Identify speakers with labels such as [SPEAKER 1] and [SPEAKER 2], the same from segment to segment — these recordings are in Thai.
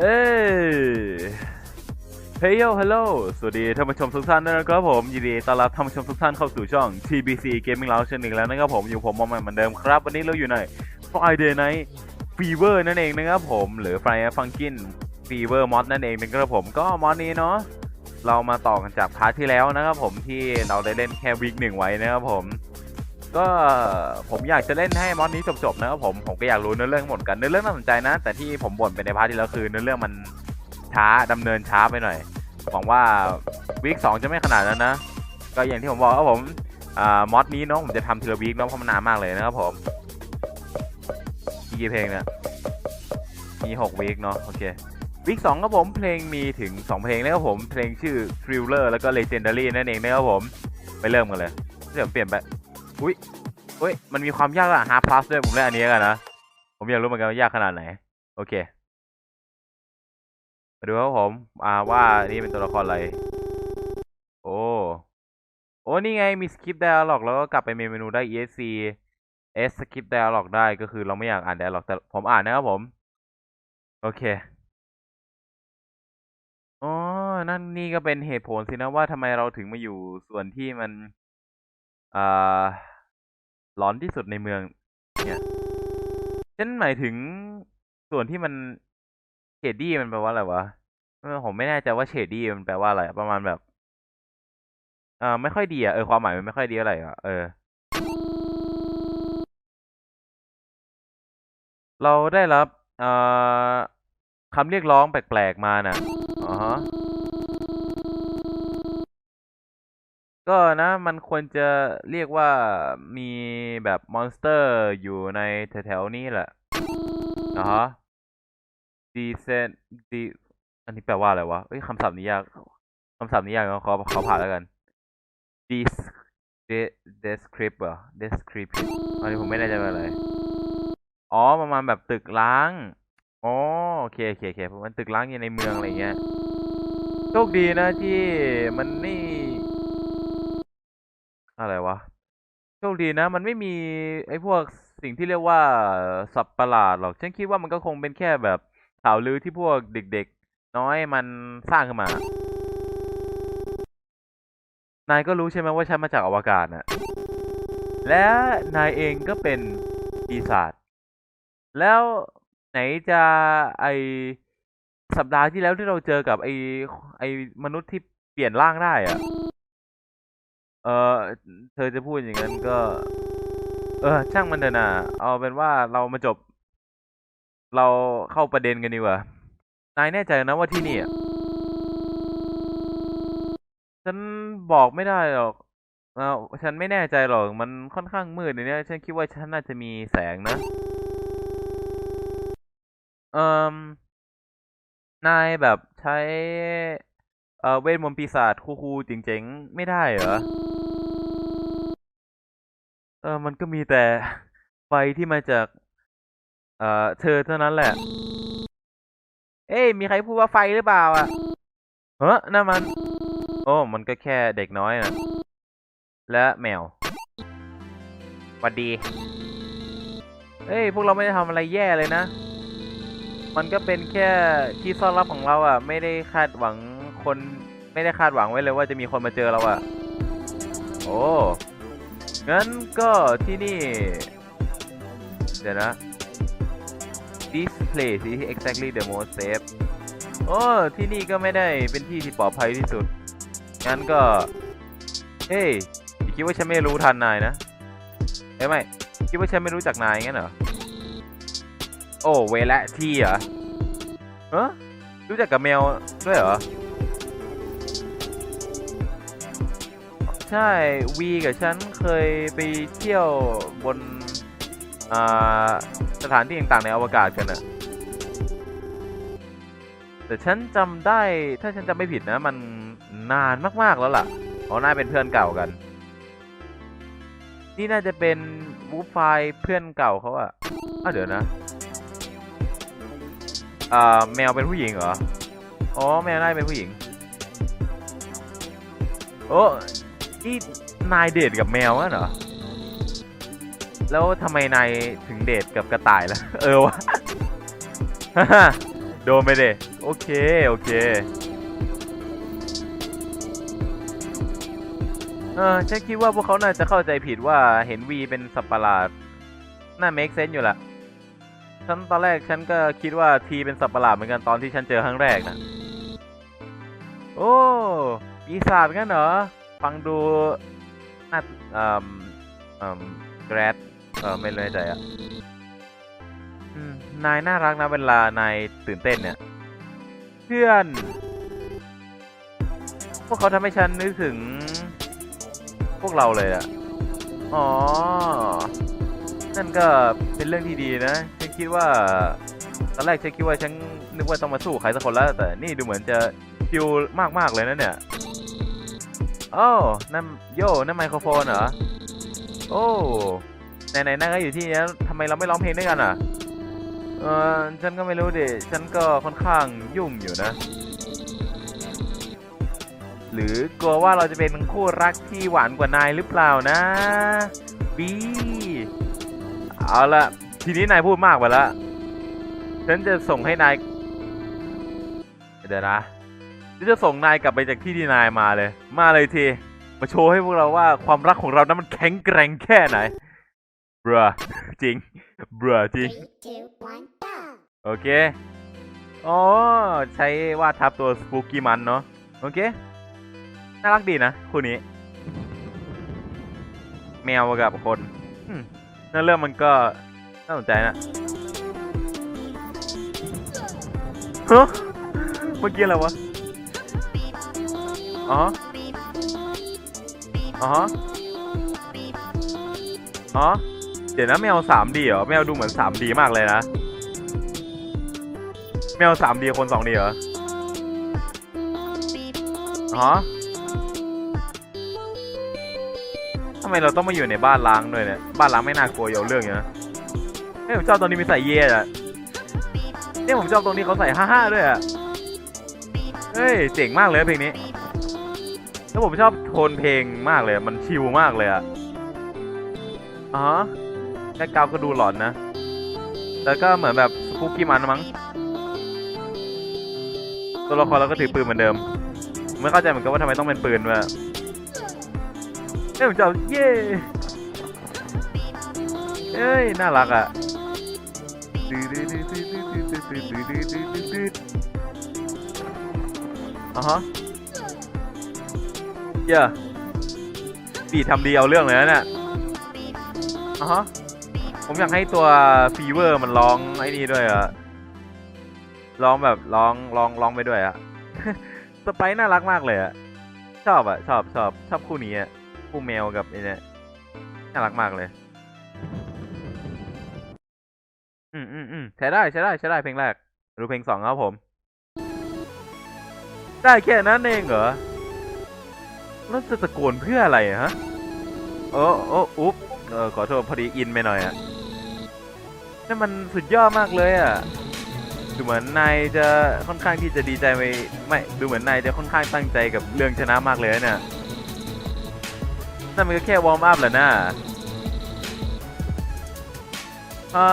[SPEAKER 1] เอ้เฮ้ยโยฮัลโหลสวัสดีท่านผู้ชมทุกท่านด้วยนะครับผม ยินดีต้อนรับท่านผู้ชมทุกท่านเข้าสู่ช่อง TBC Gaming Lounge เช่นหนึ่งแล้วนะครับผม อยู่ผมมอมเหมือนเดิมครับ วันนี้เราอยู่ใน Friday Night Fever นั่นเองนะครับผม หรือ Friday Funkin Fever Mod นั่นเองนะครับผม ก็มอดนี้เนาะ เรามาต่อกันจากพาร์ทที่แล้วนะครับผมที่เราได้เล่นแค่วีคหนึ่งไว้นะครับผม ก็ผมอยากจะเล่นให้มอดนี้จบๆนะครับผมผมก็อยากรู้เนื้อเรื่องหมดกันเนื้อเรื่องน่าสนใจนะ แต่ที่ผมบ่นไปในพาร์ทที่แล้วคือเนื้อเรื่องมันช้าดำเนินช้าไปหน่อยหวังว่าวีคสองจะไม่ขนาดนั้นนะ ก็อย่างที่ผมบอกครับผมอมอดนี้เนาะผมจะทำทีละวีคเนาะเพราะมันนานมากเลยนะครับผมกี่เพลงเนี่ยมีหกวีคเนาะโอเควีคสองครับผมเพลงมีถึงสองเพลงนะครับผมเพลงชื่อ Thriller แล้วก็ Legendary นั่นเองนะครับผม ไปเริ่มกันเลยเดี๋ยวเปลี่ยนไป อุ้ยเฮ้ย มันมีความยากอะฮาร์ plus ด้วย ผมเล่นอันนี้กันนะ ผมอยากรู้เหมือนกันว่ายากขนาดไหน โอเค มาดูครับผม อ่าว่านี่เป็นตัวละครอะไร โอ้ โอ้ นี่ไง มี skip dialog แล้วก็กลับไปเมนูได้ esc s skip dialog ได้ก็คือเราไม่อยากอ่าน dialog แต่ผมอ่านนะครับผม โอเคอ๋อ นั่นนี่ก็เป็นเหตุผลสินะว่าทำไมเราถึงมาอยู่ส่วนที่มัน ร้อนที่สุดในเมือง เนี่ยฉันหมายถึงส่วนที่มันเชดดี้มันแปลว่าอะไรวะผมไม่แน่ใจว่าเชดดี้มันแปลว่าอะไรประมาณแบบเออไม่ค่อยดีอะเออความหมายมันไม่ค่อยดีอะไรอะเออ เราได้รับเอ่อคำเรียกร้องแปลกๆมาน่ะอ๋อ ก็นะมันควรจะเรียกว่ามีแบบมอนสเตอร์อยู่ในแถวๆนี้แหละอ่าฮะดีเซนดีอันนี้แปลว่าอะไรวะเอ้ยคำศัพท์นี้ยากคำศัพท์นี้ยากเขาเขาผ่านแล้วกัน dis de descript เหรอ descript อันนี้ผมไม่แน่ใจว่าอะไร อ๋อประมาณแบบตึกล้าง อ๋อโอเคโอเคโอเคมันตึกล้างอยู่ในเมืองอะไรเงี้ย โชคดีนะที่มันนี่ อะไรวะ โชคดีนะ มันไม่มีไอ้พวกสิ่งที่เรียกว่าสัตว์ประหลาดหรอก ฉันคิดว่ามันก็คงเป็นแค่แบบข่าวลือที่พวกเด็กๆ น้อยมันสร้างขึ้นมา นายก็รู้ใช่ไหมว่าฉันมาจากอวกาศน่ะ และนายเองก็เป็นปีศาจ แล้วไหนจะไอสัปดาห์ที่แล้วที่เราเจอกับไอไอมนุษย์ที่เปลี่ยนร่างได้อะ เออเธอจะพูดอย่างนั้นก็ เออ ช่างมันเถอะนะเอาเป็นว่าเรามาจบ เราเข้าประเด็นกันดีกว่านายแน่ใจนะว่าที่นี่อะฉันบอกไม่ได้หรอกเออฉันไม่แน่ใจหรอก มันค่อนข้างมืดในเนี้ยฉันคิดว่าฉันน่าจะมีแสงนะ เอ่มนายแบบใช้ เอ่อเวทมนต์ปีศาจคูลๆเจ๋งๆ ไม่ได้เหรอ ออมันก็มีแต่ไฟที่มาจาก เอ่อ เธอเท่านั้นแหละ เอ้ยมีใครพูดว่าไฟหรือเปล่าอะเฮ้ยนั่นมัน โอ้ มันก็แค่เด็กน้อยนะและแมวหวัดดี เอ้ย พวกเราไม่ได้ทำอะไรแย่เลยนะ มันก็เป็นแค่ที่ซ่อนลับของเราอะ ไม่ได้คาดหวังคน ไม่ได้คาดหวังไว้เลยว่าจะมีคนมาเจอเราอะ โอ้ งั้นก็ที่นี่ เดี๋ยวนะ this place is exactly the most safe โอ้ที่นี่ก็ไม่ได้เป็นที่ที่ปลอดภัยที่สุด งั้นก็ เฮ้ยคิดว่าฉันไม่รู้ทันนายนะเอ้ยไม่ คิดว่าฉันไม่รู้จักนายงั้นเหรอ โอ้เวละที่เหรอเออรู้จักกับแมวด้วยเหรอ ใช่วีกับฉันเคยไปเที่ยวบนสถานที่ต่างๆในอวกาศกันอะแต่ฉันจำได้ถ้าฉันจำไม่ผิดนะ มันนานมากๆแล้วล่ะเพราะน่าเป็นเพื่อนเก่ากัน นี่น่าจะเป็นวูฟไฟเพื่อนเก่าเขาอะอ้าเดี๋ยวนะอ่าแมวเป็นผู้หญิงเหรอ อ๋อ แมวน่าเป็นผู้หญิง โอ้ นี่นายเดทกับแมวอะเหรอ แล้วทำไมนายถึงเดทกับกระต่ายล่ะ เออวะ โดนไปเดโอเค โอเค เออฉันคิดว่าพวกเขาน่าจะเข้าใจผิดว่าเห็นวีเป็นสัตว์ประหลาด น่า make sense อยู่ละฉันตอนแรกฉันก็คิดว่าทีเป็นสัตว์ประหลาดเหมือนกันตอนที่ฉันเจอครั้งแรกนะ โอ้ปีศาจงั้นเหรอ ฟังดูน่าเอ่อเอ่อแกรดเออไม่เลยใจอะอืมนายน่ารักนะเวลานายตื่นเต้นเนี่ย เพื่อน พวกเขาทำให้ฉันนึกถึง พวกเราเลยอะ อ๋อ นั่นก็เป็นเรื่องที่ดีนะ ฉันคิดว่า ตอนแรกฉันคิดว่าฉันนึกว่าต้องมาสู้ใครสักคนแล้ว แต่นี่ดูเหมือนจะคิวมากๆเลยนะเนี่ย โอ้นั่นโย่นั่นไมโครโฟนเหรอ โอ้ไหนๆนั่งก็อยู่ที่นี้ทำไมเราไม่ร้องเพลงด้วยกันอะ เออฉันก็ไม่รู้ดิ ฉันก็ค่อนข้างยุ่งอยู่นะ หรือกลัวว่าเราจะเป็นคู่รักที่หวานกว่านายหรือเปล่านะ บี เอาละทีนี้นายพูดมากไปล้วฉันจะส่งให้นาย เดี๋ยวนะ ฉันจะส่งนายกลับไปจากที่ที่นายมาเลย มาเลยที มาโชว์ให้พวกเราว่าความรักของเรานั้นมันแข็งแกร่งแค่ไหนบรจริงบรจริง
[SPEAKER 2] Three, two, one, go!
[SPEAKER 1] โอเค อ๋อ ใช้วาดทับตัวสปูกี้มันเนาะ โอเค น่ารักดีนะคู่นี้ แมวกับคนอืมนั่นเรื่องมันก็น่าสนใจนะฮะเมื่อกี้อะไรวะ อ๋ออ๋ออ๋อเดี๋ยวนะแมว 3D เหรอแมวดูเหมือน 3D มากเลยนะ แมว 3D คน 2D เหรออ๋อทำไมเราต้องมาอยู่ในบ้านล้างด้วยเนี่ย บ้านล้างไม่น่ากลัวอย่าเอาเรื่องอยู่นะเฮ้ยผมชอบตรงนี้มีใส่เย่อะเนี่ยผมชอบตรงนี้เขาใส่ห้าๆด้วยอะเฮ้ยเจ๋งมากเลยเพลงนี้ แล้วผมชอบโทนเพลงมากเลย มันชิลมากเลยอะอ๋อแบ็คกราวก็ดูหลอนนะ แล้วก็เหมือนแบบสปูกี้มันมั้ง ตัวละครเราก็ถือปืนเหมือนเดิม ไม่เข้าใจเหมือนกันว่าทำไมต้องเป็นปืนวะเอ้ยผมจะเอาเย้เอ้ย น่ารักอะอ๋อฮะ เย้ปีทำดีเอาเรื่องเลยนะเนี่ยอ๋อฮะผมอยากให้ตัวฟีเวอร์มันร้องไอ้นี่ด้วยอะร้องแบบร้องร้องร้องไปด้วยอะสไปซ์น่ารักมากเลยอะชอบอะชอบชอบชอบคู่นี้อะคู่แมวกับไอ้นี่น่ารักมากเลย อืมอืมอืมใช้ได้ใช้ได้ใช้ได้เพลงแรกดูเพลงสองครับผม ได้แค่นั้นเองเหรอ แล้วจะตะโกนเพื่ออะไรฮะโอ้โอ้อุ๊บเออขอโทษพอดีอินไปหน่อยอะนั่นมันสุดยอดมากเลยอะดูเหมือนนายจะค่อนข้างที่จะดีใจไปไม่ดูเหมือนนายจะค่อนข้างตั้งใจกับเรื่องชนะมากเลยเนี่ยนั่นมันก็แค่วอร์มอัพแหละนะอ่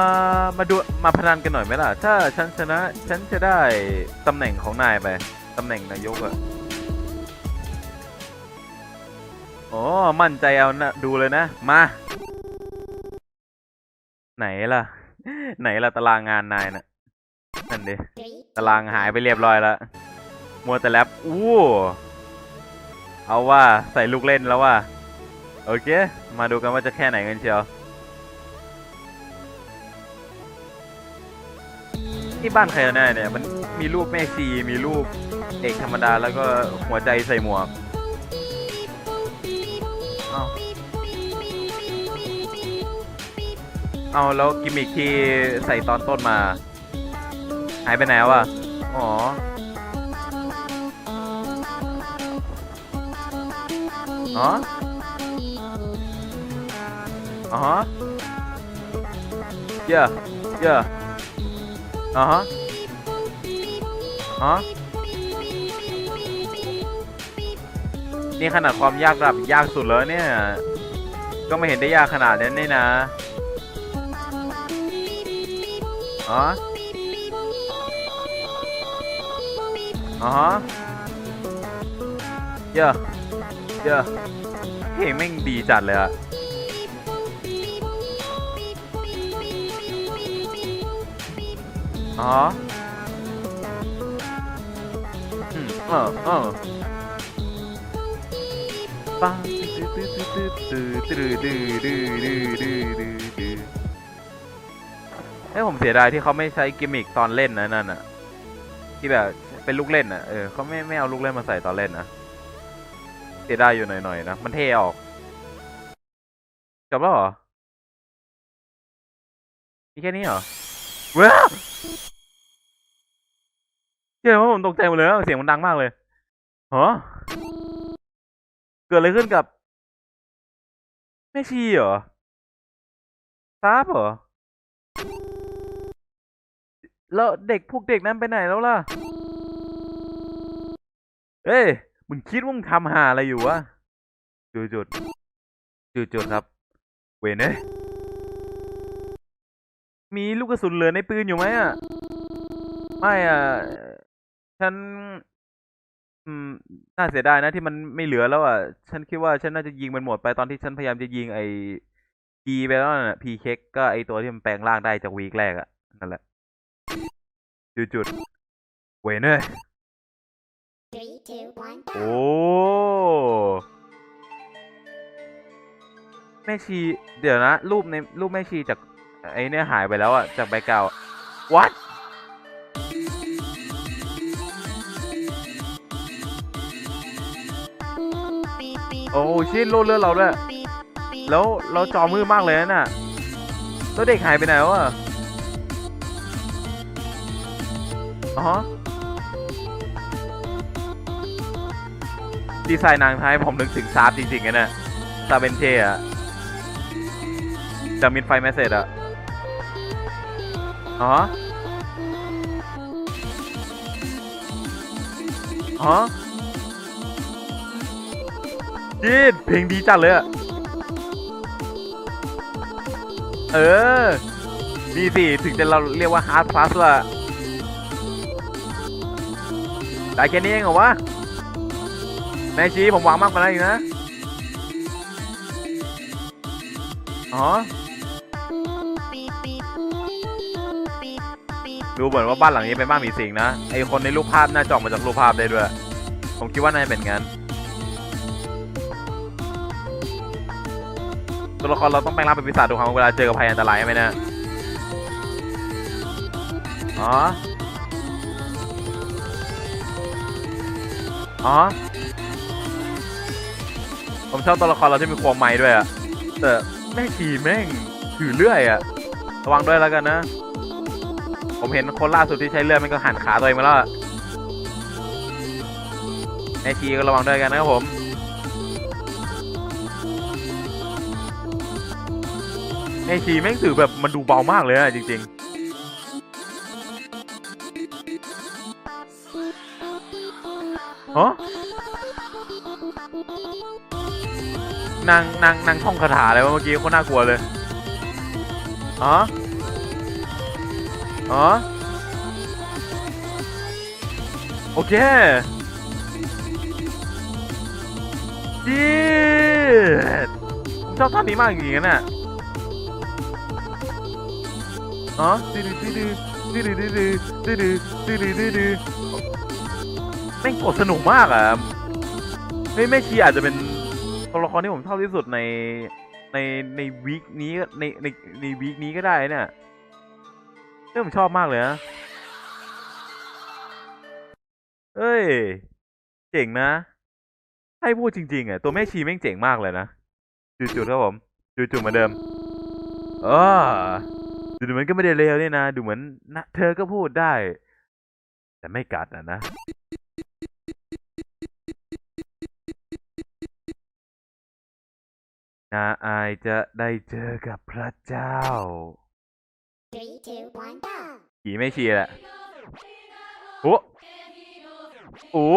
[SPEAKER 1] ามาดูมาพนันกันหน่อยไหมล่ะ ถ้าฉันชนะฉันจะได้ตำแหน่งของนายไปตำแหน่งนายกอะ มั่นใจเอานะดูเลยนะ มา ไหนล่ะ ไหนล่ะตารางงานนายน่ะนั่นดิตารางหายไปเรียบร้อยแล้วมัวแต่แรปอู้เอาว่าใส่ลูกเล่นแล้วว่า โอเค มาดูกันว่าจะแค่ไหนกันเชียวนี่บ้านใครแน่เนี่ย มันมีรูปแม่ซีมีรูปเอกธรรมดาแล้วก็หัวใจใส่หมวก เอาแล้วกิมมิคที่ใส่ตอนต้นมาหายไปไหนวะ อ๋อ อ๋อ อ๋อฮะเยอะเยอะอ๋อฮะอ๋อนี่ขนาดความยากระดับยากสุดแล้วเนี่ย ก็ไม่เห็นได้ยากขนาดนี้นี่นะ อ๋ออ๋อเยอะเยอะเพลงแม่งดีจัดเลยอะอ๋ออืมเออเออปังตื้อตื้อตื้อตื้อตื้อตื้อตื้อตื้อตื้อ เอ้ยผมเสียดายที่เขาไม่ใช้กิมมิคตอนเล่นนะนั่นอะที่แบบเป็นลูกเล่นอะเออเขาไม่ไม่เอาลูกเล่นมาใส่ตอนเล่นนะเสียดายอยู่หน่อยๆนะมันเท่ออกจบแล้วเหรอมีแค่นี้เหรอเว้าวเชื่อว่าผมตกใจหมดเลยเสียงมันดังมากเลยฮะเกิดอะไรขึ้นกับแม่ชีเหรอทราบเหรอ แล้วเด็กพวกเด็กนั้นไปไหนแล้วล่ะ เอ้ย มึงคิดว่ามึงทำหาอะไรอยู่วะ จุดจุดจุดจุดครับ เวนเอ้ยมีลูกกระสุนเหลือในปืนอยู่ไหมอะ ไม่อะ ฉัน อืม น่าเสียดายนะที่มันไม่เหลือแล้วอะ ฉันคิดว่าฉันน่าจะยิงมันหมดไปตอนที่ฉันพยายามจะยิงไอ้พีไปแล้วน่ะพีเค้กก็ไอ้ตัวที่มันแปลงร่างได้จากวีคแรกอะ นั่นแหละ จุดจุดเวนเอ้ย
[SPEAKER 2] Three, two, one,
[SPEAKER 1] โอ้แม่ชี เดี๋ยวนะ รูปในรูปแม่ชีจากไอ้เนี่ยหายไปแล้วอะจากใบเก่า what โอ้ชินโลดเลือดเราด้วย แล้วเราจอมือมากเลยนะน่ะแล้วเด็กหายไปไหนวะ อ๋อดีไซน์นางไทยผมนึกถึงซาร์จริงๆนะเนี่ยซาเบนเชอะจากมิดไฟแมสเซจอะอ๋ออ๋อจีดเพลงดีจัดเลยอะเออ ดีสิ ถึงจะเราเรียกว่าฮาร์ดพลัสละ ได้แค่นี้เองเหรอวะแม่ชีผมหวังมากกว่านั้นอีกนะ อ๋อ ดูเหมือนว่าบ้านหลังนี้เป็นบ้านผีสิงนะ ไอคนในรูปภาพน่าจะออกมาจากรูปภาพได้ด้วย ผมคิดว่าน่าจะเป็นงั้น ตัวละครเราต้องแปลงร่างเป็นปีศาจทุกครั้งเวลาเจอกับภัยอันตรายใช่ไหมเนะ อ๋อ อ๋อ ผมชอบตัวละครเราที่มีควงไม้ด้วยอะแต่แม่ชีแม่งถือเลื่อยอะระวังด้วยแล้วกันนะ ผมเห็นคนล่าสุดที่ใช้เลื่อยมันก็หันขาตัวเองมาแล้วอะแม่ชีก็ระวังด้วยกันนะครับผมแม่ชีแม่งถือแบบมันดูเบามากเลยอะจริงๆ ฮะนางนางนางท่องคาถาอะไรวะเมื่อกี้โคตรน่ากลัวเลยอ๋ออ๋อโอเคจีดผมชอบท่านี้มากจริงๆนะเนี่ยอ๋อดื้อดื้อดื้อดื้อดื้อดื้อดื้อดื้อดื้อดื้อดื้อดื้อ แม่งกดสนุกมากอะเฮ้ยแม่ชีอาจจะเป็นตัวละครที่ผมชอบที่สุดในในในวีคนี้ในในในวีคนี้ก็ได้เนี่ยเรื่องผมชอบมากเลยนะเอ้ย เจ๋งนะ ให้พูดจริง ๆอะตัวแม่ชีแม่งเจ๋งมากเลยนะจุดๆครับผมจุดๆเหมือนเดิมเออดูเหมือนก็ไม่ได้เลวเนี่ยนะ ดูเหมือนนะเธอก็พูดได้ แต่ไม่กัดอะนะ นาอายจะได้เจอกับพระเจ้า
[SPEAKER 2] three, two, one, go.
[SPEAKER 1] ผีไม่เชียร์แหละโอ้โอ้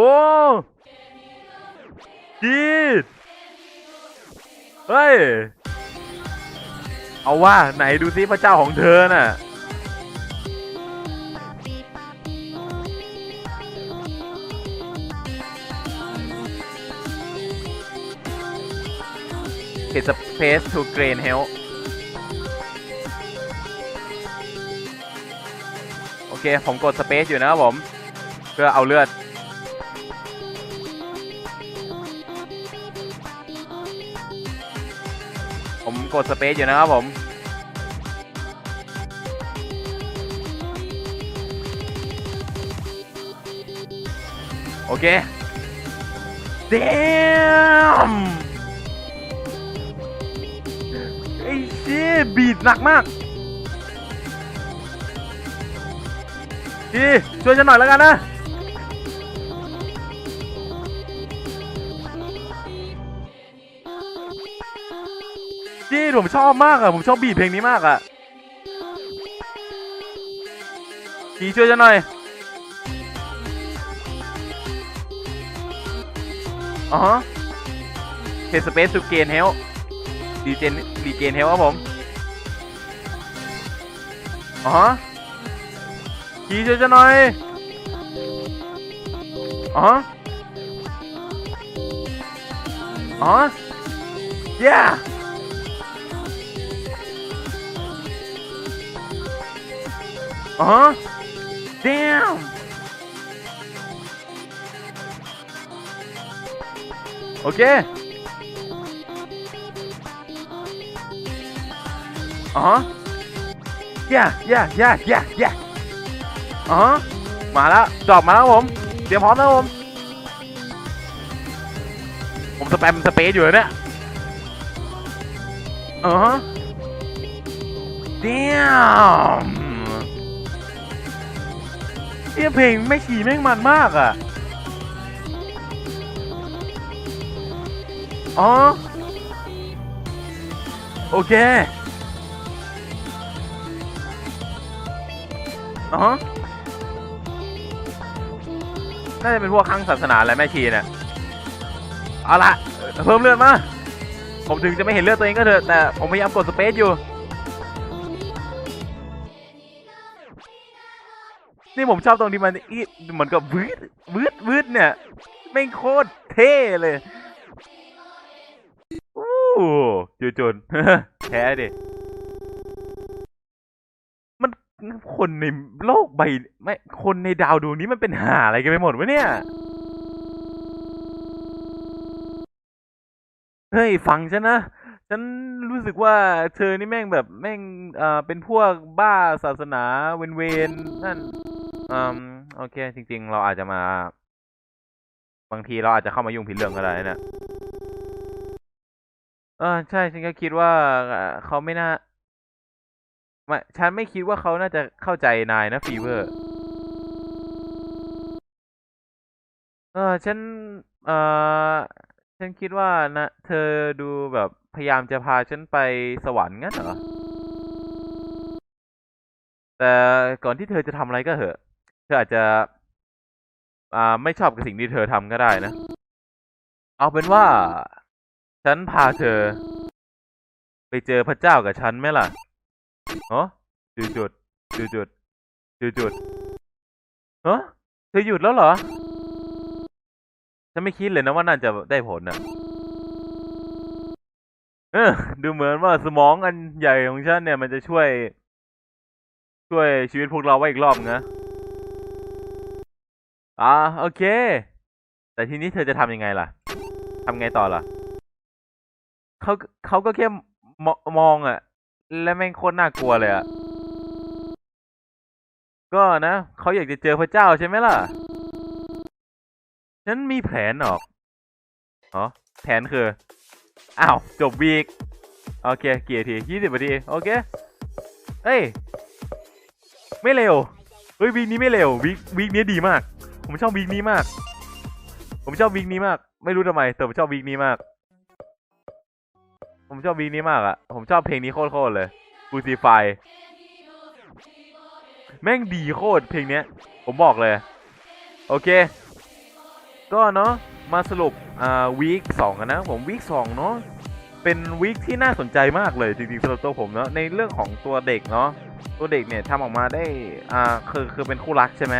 [SPEAKER 1] จีดเฮ้ย เอาว่าไหนดูซิพระเจ้าของเธอน่ะ face to gain health โอเค ผมกด space อยู่นะครับผม เพื่อเอาเลือด ผมกด space อยู่นะครับผมโอเค damn ดีบีดหนักมากจีช่วยฉันหน่อยแล้วกันนะ จีผมชอบมากอะผมชอบบีดเพลงนี้มากอะจีช่วยฉันหน่อยอ๋อเฮสเปซสุเกนเฮล ดีเจนดีเกนเฮลครับผมอ๋อขี่ช่วยจะหน่อยอ๋ออ๋อ yeah อ๋อ damn โอเค อ๋อ yeah yeah yeah yeah yeah อ๋อ มาแล้วดอกมาแล้วผม เตรียมพร้อมแล้วผม ผมสแปมสเปซอยู่เนี่ยอ๋อ damn เนี่ยเพลงไม่ขี่แม่งมันมากอะ อ๋อ โอเค อ๋อน่าจะเป็นพวกข้างศาสนาอะไรแม่ชีเนี่ยเอาละเพิ่มเลือดมา ผมถึงจะไม่เห็นเลือดตัวเองก็เถอะ แต่ผมพยายามกดสเปซอยู่ นี่ผมชอบตรงที่มันอีเหมือนกับวืดวืดวืดเนี่ยไม่งโคตรเท่เลยโอ้จุจุนแพ้ดิ คนในโลกใบไม่คนในดาวดวงนี้มันเป็นหาอะไรกันไปหมดวะเนี่ย เฮ้ยฟังฉันนะ ฉันรู้สึกว่าเธอนี่แม่งแบบแม่งเอ่อเป็นพวกบ้าศาสนาเวนเวนๆนั่นอืมโอเค จริง ๆ เราอาจจะมา บางทีเราอาจจะเข้ามายุ่งผิดเรื่องก็ได้นะเออใช่ฉันก็คิดว่าเขาไม่น่า ไม่ฉันไม่คิดว่าเขาน่าจะเข้าใจนายนะฟีเวอร์ เออฉัน เออฉันคิดว่านะเธอดูแบบพยายามจะพาฉันไปสวรรค์งั้นเหรอ แต่ก่อนที่เธอจะทำอะไรก็เหอะ เธออาจจะ อ่า ไม่ชอบกับสิ่งที่เธอทำก็ได้นะ เอาเป็นว่า ฉันพาเธอ ไปเจอพระเจ้ากับฉันไหมล่ะ เนาะจุดจุดจุดจุดจุดจุดเนาะเธอหยุดแล้วเหรอ ฉันไม่คิดเลยนะว่าน่าจะได้ผลนะเออ ดูเหมือนว่าสมองอันใหญ่ของฉันเนี่ย มันจะช่วย ช่วยชีวิตพวกเราไว้อีกรอบนะอ่าโอเค แต่ทีนี้เธอจะทำยังไงล่ะทำไงต่อล่ะเขาเขาก็แค่มมองอะ และแม่งโคตรน่ากลัวเลยอะก็นะเขาอยากจะเจอพระเจ้าใช่ไหมล่ะ ฉันมีแผนออกอ๋อแผนคือ อ้าว จบวีคโอเคกี่นาทียี่สิบนาที โอเคเอ้ย ไม่เร็ว เฮ้ยวีคนี้ไม่เร็ววีควีคนี้ดีมาก ผมชอบวีคนี้มาก ผมชอบวีคนี้มาก ไม่รู้ทำไม แต่ผมชอบวีคนี้มาก ผมชอบวีนี้มากอะผมชอบเพลงนี้โคตรๆเลย Crucify แม่งดีโคตรเพลงเนี้ย ผมบอกเลย โอเค ก็เนาะมาสรุปอ่าวีคสองกันนะผมวีคสองเนาะเป็นวีคที่น่าสนใจมากเลยจริงๆสำหรับตัวผมเนาะในเรื่องของตัวเด็กเนาะตัวเด็กเนี่ยทำออกมาได้อ่าคือคือเป็นคู่รักใช่ไหม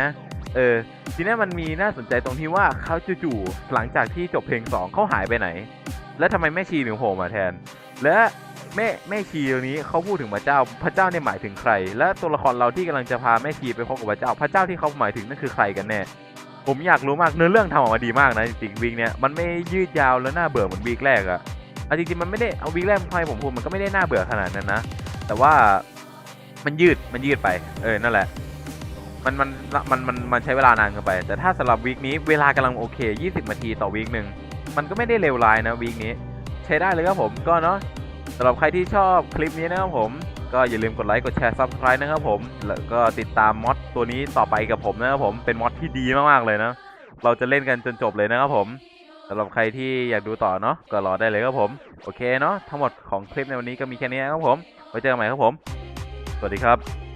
[SPEAKER 1] เออทีนี้มันมีน่าสนใจตรงที่ว่าเขาจู่ๆหลังจากที่จบเพลงสองเขาหายไปไหน แล้วทำไมแม่ชีถึงโผล่มาแทน และแม่แม่ชีตัวนี้เขาพูดถึงพระเจ้า พระเจ้าเนี่ยหมายถึงใคร และตัวละครเราที่กำลังจะพาแม่ชีไปพบกับพระเจ้า พระเจ้าที่เขาหมายถึงนั่นคือใครกันแน่ ผมอยากรู้มากเนื้อเรื่องทำออกมาดีมากนะจริงวีคเนี้ยมันไม่ยืดยาวแล้วน่าเบื่อเหมือนวีคแรกอะอาจริงๆมันไม่ได้เอาวีคแรกมาให้ผมพูดมันก็ไม่ได้น่าเบื่อขนาดนั้นนะ แต่ว่ามันยืดมันยืดไป เออนั่นแหละมันมันมันมันมันใช้เวลานานเกินไป แต่ถ้าสำหรับวีคนี้เวลากำลังโอเค 20นาทีต่อวีคหนึ่งมันก็ไม่ได้เลวร้ายนะวีคนี้ ใช้ได้เลยครับผมก็เนาะสำหรับใครที่ชอบคลิปนี้นะครับผมก็อย่าลืมกดไลค์กดแชร์ Subscribe นะครับผม แล้วก็ติดตามมอดตัวนี้ต่อไปกับผมนะครับผมเป็นมอดที่ดีมากๆเลยนะ เราจะเล่นกันจนจบเลยนะครับผมสำหรับใครที่อยากดูต่อเนาะก็รอได้เลยครับผม โอเคเนาะทั้งหมดของคลิปในวันนี้ก็มีแค่นี้นครับผมไว้เจอกันใหม่ครับผม สวัสดีครับ